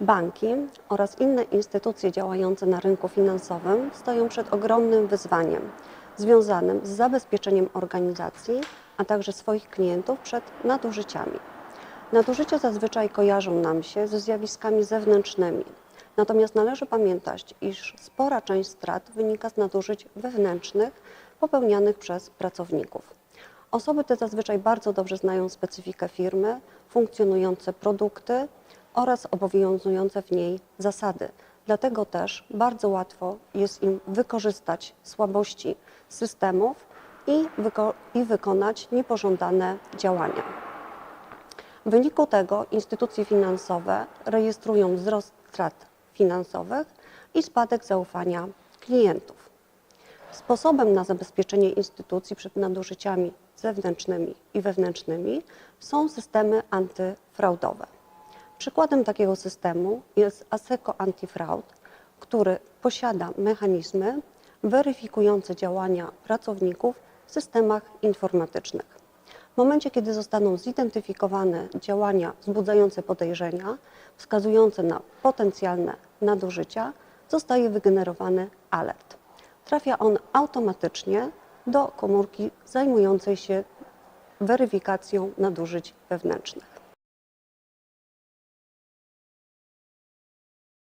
Banki oraz inne instytucje działające na rynku finansowym stoją przed ogromnym wyzwaniem związanym z zabezpieczeniem organizacji, a także swoich klientów przed nadużyciami. Nadużycia zazwyczaj kojarzą nam się ze zjawiskami zewnętrznymi. Natomiast należy pamiętać, iż spora część strat wynika z nadużyć wewnętrznych popełnianych przez pracowników. Osoby te zazwyczaj bardzo dobrze znają specyfikę firmy, funkcjonujące produkty oraz obowiązujące w niej zasady. Dlatego też bardzo łatwo jest im wykorzystać słabości systemów i, wyko- i wykonać niepożądane działania. W wyniku tego instytucje finansowe rejestrują wzrost strat finansowych i spadek zaufania klientów. Sposobem na zabezpieczenie instytucji przed nadużyciami zewnętrznymi i wewnętrznymi są systemy antyfraudowe. Przykładem takiego systemu jest ASECO Antifraud, który posiada mechanizmy weryfikujące działania pracowników w systemach informatycznych. W momencie, kiedy zostaną zidentyfikowane działania wzbudzające podejrzenia, wskazujące na potencjalne nadużycia, zostaje wygenerowany alert. Trafia on automatycznie do komórki zajmującej się weryfikacją nadużyć wewnętrznych.